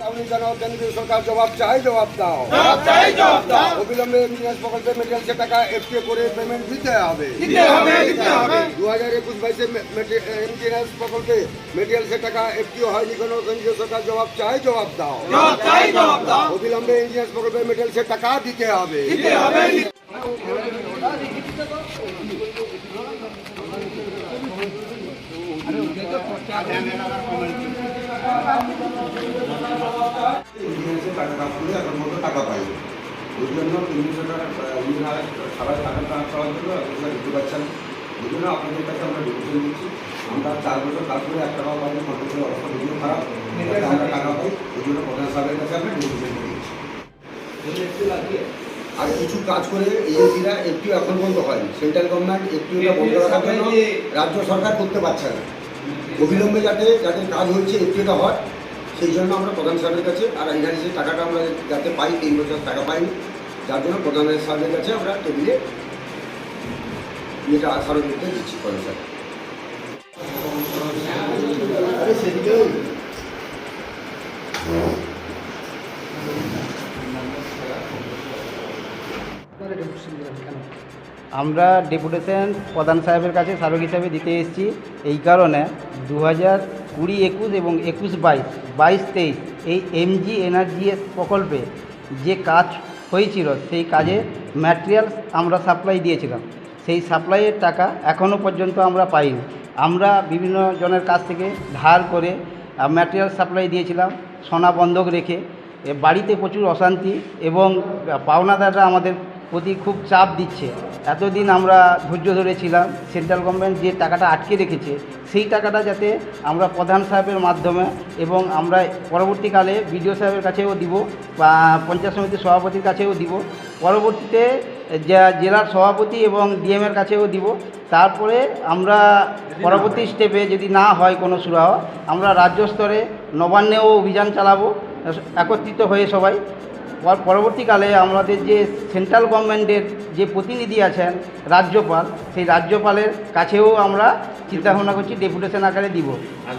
আপনি জানাও কেন্দ্রীয় সরকার জবাব চাই জবাব দাও জবাব চাই জবাব দাও অবিলম্বে ইঞ্জিনিয়ার প্রকল্পে মেটেরিয়ালসে টাকা এফটিএ করে পেমেন্ট দিতে হবে দিতে হবে দিতে হবে দু হাজার একুশ বাইশে ইঞ্জিনিয়ার প্রকল্পে মেটেরিয়ালসে টাকা এফটিও হয়নি কোনো কেন্দ্রীয় সরকার জবাব চাই জবাব দাও জবাব চাই জবাব দাও অবিলম্বে ইঞ্জিনিয়ার প্রকল্পে মেটেরিয়ালসে টাকা দিতে হবে দিতে হবে ইন্স্যুরেন্সে টাকা কাজ করে এখন মতো টাকা পাই ওই জন্য কেন্দ্রীয় সরকার ইন্ডিয়ান সারা টাকা ট্রান্সফার জন্য আপনারা দিতে পারছেন ওই জন্য আপনাদের কাছে আমরা ডিসিশন দিচ্ছি। আমরা চার বছর কাজ করে এক টাকাও পাইনি মানুষের অবস্থা খুবই খারাপ। আমরা টাকা পাই ওই জন্য প্রধান সাহেবের কাছে আমরা ডিসিশন দিচ্ছি। আর কিছু কাজ করে এজেন্সিরা একটু এখন পর্যন্ত হয়নি। সেন্ট্রাল গভর্নমেন্ট একটুটা বন্ধ রাখার জন্য রাজ্য সরকার করতে পারছে না। অবিলম্বে যাতে যাতে কাজ হচ্ছে একটুটা হয়। সেই জন্য আমরা প্রধান সাহেবের কাছে আর এখানে যে টাকাটা আমরা যাতে পাই, তিন বছর টাকা পাইনি, যার জন্য প্রধান সাহেবের কাছে আমরা টেবিলে এটা আশারও দিতে দিচ্ছি প্রধান সাহেব আমরা ডেপুটেশন প্রধান সাহেবের কাছে স্মারক হিসাবে দিতে এসেছি। এই কারণে দু হাজার কুড়ি একুশ এবং একুশ বাইশ বাইশ তেইশ এই এমজি এনার্জিএস প্রকল্পে যে কাজ হয়েছিল, সেই কাজে ম্যাটেরিয়ালস আমরা সাপ্লাই দিয়েছিলাম। সেই সাপ্লাইয়ের টাকা এখনও পর্যন্ত আমরা পাইনি। আমরা বিভিন্ন জনের কাছ থেকে ধার করে ম্যাটেরিয়াল সাপ্লাই দিয়েছিলাম, সোনা বন্ধক রেখে। বাড়িতে প্রচুর অশান্তি এবং পাওনাদাররা আমাদের প্রতি খুব চাপ দিচ্ছে। এতদিন আমরা ধৈর্য ধরেছিলাম সেন্ট্রাল গভর্নমেন্ট যে টাকাটা আটকে রেখেছে সেই টাকাটা যাতে আমরা প্রধান সাহেবের মাধ্যমে এবং আমরা পরবর্তীকালে বিডিও সাহেবের কাছেও দিব বা পঞ্চায়েত সমিতির সভাপতির কাছেও দিব। পরবর্তীতে জেলার সভাপতি এবং ডিএমের কাছেও দিব। তারপরে আমরা পরবর্তী স্টেপে যদি না হয় কোনো সুরাহ, আমরা রাজ্য স্তরে নবান্নেও অভিযান চালাবো, একত্রিত হয়ে সবাই। পরবর্তীকালে আমাদের যে সেন্ট্রাল গভর্নমেন্টের যে প্রতিনিধি আছেন রাজ্যপাল, সেই রাজ্যপালের কাছেও আমরা চিন্তাভাবনা করছি ডেপুটেশন আকারে দিব।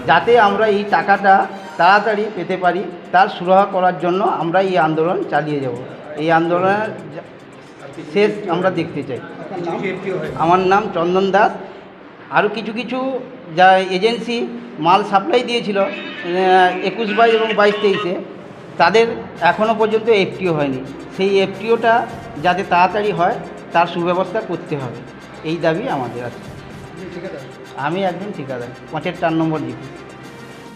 যাতে আমরা এই টাকাটা তাড়াতাড়ি পেতে পারি, তার সুরাহা করার জন্য আমরা এই আন্দোলন চালিয়ে যাব। এই আন্দোলনের শেষ আমরা দেখতে চাই। আমার নাম চন্দন দাস। আরও কিছু কিছু যা এজেন্সি মাল সাপ্লাই দিয়েছিল, একুশ বাইশ এবং বাইশ তেইশে। তাদের এখনও পর্যন্ত এফটিও হয়নি। সেই এফটিওটা যাতে তাড়াতাড়ি হয় তার সুব্যবস্থা করতে হবে। এই দাবি আমাদের আছে। আমি একজন ঠিকাদার। পাঁচের চার নম্বর জিপি।